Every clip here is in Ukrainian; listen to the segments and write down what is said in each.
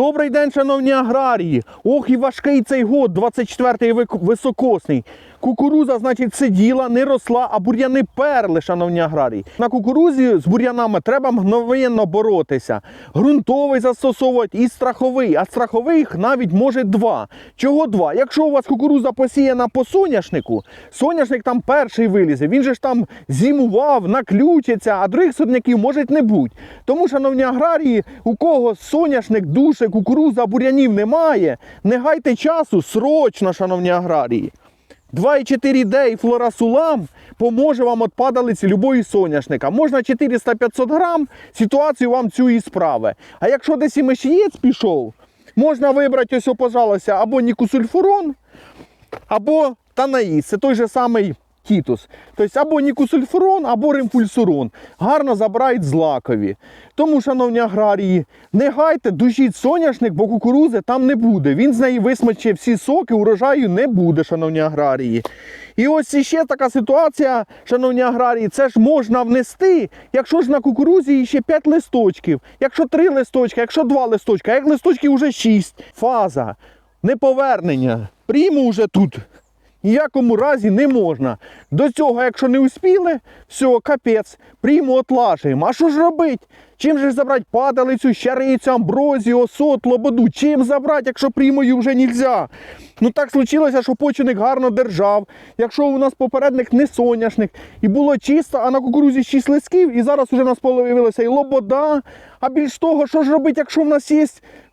Добрий день, шановні аграрії. Ох і важкий цей год, 24-й високосний. Кукуруза, значить, сиділа, не росла, а бур'яни перли, шановні аграрії. На кукурузі з бур'янами треба мгновенно боротися. Грунтовий застосовувати і страховий, а страховий навіть може два. Чого два? Якщо у вас кукуруза посіяна по соняшнику, соняшник там перший вилізе, він же ж там зимував, наключиться, а других сорняків може не бути. Тому, шановні аграрії, у кого соняшник, душе, кукуруза, бур'янів немає, не гайте часу, срочно, шановні аграрії. 2,4D і флорасулам поможе вам від падалиці любої соняшника. Можна 400-500 грам, ситуацію вам цю і справи. А якщо десь і мишієць пішов, можна вибрати ось, пожалуйста, або нікусульфурон, або танаїс. Це той же самий тітус. Тобто або нікусульфурон, або римфульсурон. Гарно забирають злакові. Тому, шановні аграрії, не гайте, душіть соняшник, бо кукурузи там не буде. Він з неї висмочить всі соки, урожаю не буде, шановні аграрії. І ось іще така ситуація, шановні аграрії, це ж можна внести, якщо ж на кукурузі ще 5 листочків, якщо 3 листочки, якщо 2 листочка, як листочків вже 6. Фаза, неповернення. Прийму вже тут. Ніякому разі не можна. До цього, якщо не успіли, все, капець, прийму отлажуємо. А що ж робити? Чим же забрати падалицю, щарицю, амброзію, осот, лободу? Чим забрати, якщо приймою вже нельзя? Ну так случилося, що поченик гарно держав. Якщо у нас попередник не соняшник, і було чисто, а на кукурузі 6 листків, і зараз вже в нас появилася і лобода. А більш того, що ж робити, якщо в нас є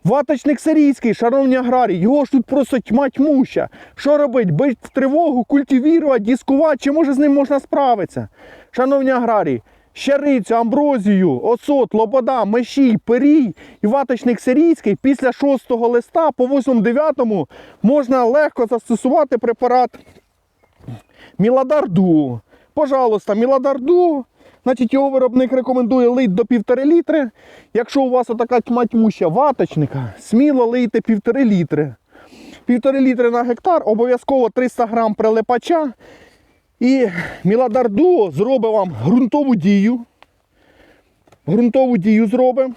ваточник сирійський, шановні аграрії, його ж тут просто тьма тьмуща. Що робити? Бить тривогу, культивірувати, дискувати, чи може з ним можна справитися? Шановні аграрії, щарицю, амброзію, осот, лобода, мешій, перій і ваточник сирійський після 6 листа по 8-9 можна легко застосувати препарат Міладарду. Пожалуйста, Міладарду. Значить, його виробник рекомендує лить до 1,5 літри. Якщо у вас отака тьма тьмуща ваточника, сміло лийте 1,5 літри. 1,5 літри на гектар, обов'язково 300 грам прилипача. І Міладарду зробить вам ґрунтову дію. Ґрунтову дію зробить.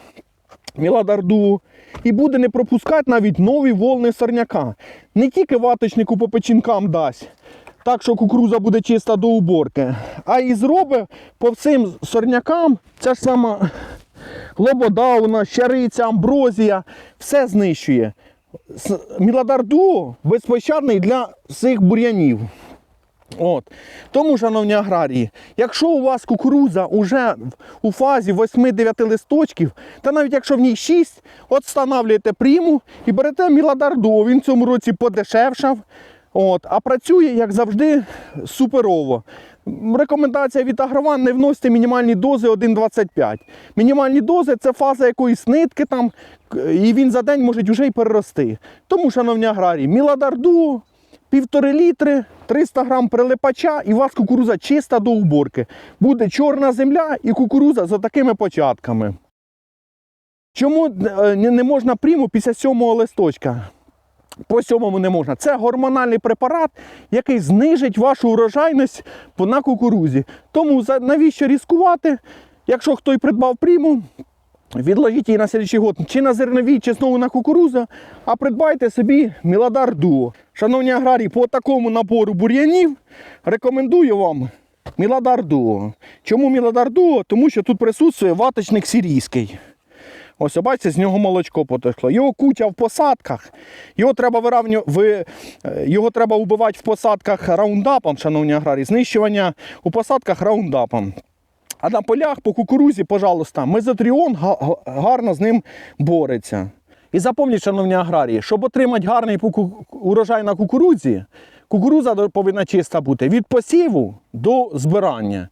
Міладарду. І буде не пропускати навіть нові волни сорняка. Не тільки ваточнику по печінкам дасть, так що кукуруза буде чиста до уборки, а і зробить по всім сорнякам ця ж сама лобода, щариця, амброзія, все знищує. Міладарду безпощадний для всіх бур'янів. От. Тому, шановні аграрії, якщо у вас кукуруза вже у фазі 8-9 листочків, та навіть якщо в ній 6, от встановлюєте приму і берете міладарду. Він в цьому році подешевшав. От, а працює, як завжди, суперово. Рекомендація від Агрован не вносити мінімальні дози 1,25. Мінімальні дози це фаза якоїсь нитки там, і він за день може вже й перерости. Тому, шановні аграрії, міладарду, півтори літри, 300 грам прилипача, і у вас кукуруза чиста до уборки. Буде чорна земля і кукуруза за такими початками. Чому е, не можна приму після сьомого листочка? По сьомому не можна. Це гормональний препарат, який знижить вашу урожайність на кукурузі. Тому навіщо ризикувати, якщо хто й придбав приму, відложіть її на слідчий год чи на зернові, чи знову на кукурузу, а придбайте собі Міладар Дуо. Шановні аграрії, по такому набору бур'янів рекомендую вам Міладар Дуо. Чому Міладар Дуо? Тому що тут присутствує ваточник сирійський. Ось, бачите, з нього молочко потекло. Його куча в посадках. Його треба виравню... ви... е, його треба вбивати в посадках раундапом, шановні аграрії. Знищування у посадках раундапом. А на полях по кукурузі, пожалуйста, мезотріон га- га- гарно з ним бореться. І запам'ятайте, шановні аграрії, щоб отримати гарний урожай на кукурудзі, кукуруза повинна чиста бути від посіву до збирання.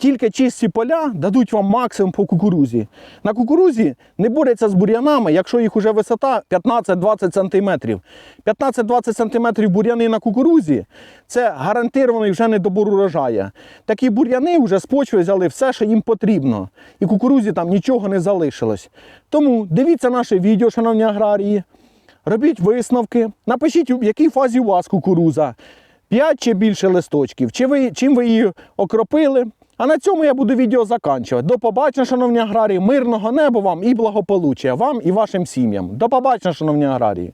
Тільки чисті поля дадуть вам максимум по кукурузі. На кукурузі не борються з бур'янами, якщо їх уже висота 15-20 см. 15-20 см бур'яни на кукурузі це гарантований вже недобор урожаю. Такі бур'яни вже з почви взяли все, що їм потрібно. І кукурузі там нічого не залишилось. Тому дивіться наше відео, шановні аграрії. Робіть висновки, напишіть, в якій фазі у вас кукуруза. 5 чи більше листочків, чи ви, чим ви її окропили, А на цьому я буду відео заканчувати. До побачення, шановні аграрії, мирного неба вам і благополуччя вам і вашим сім'ям. До побачення, шановні аграрії.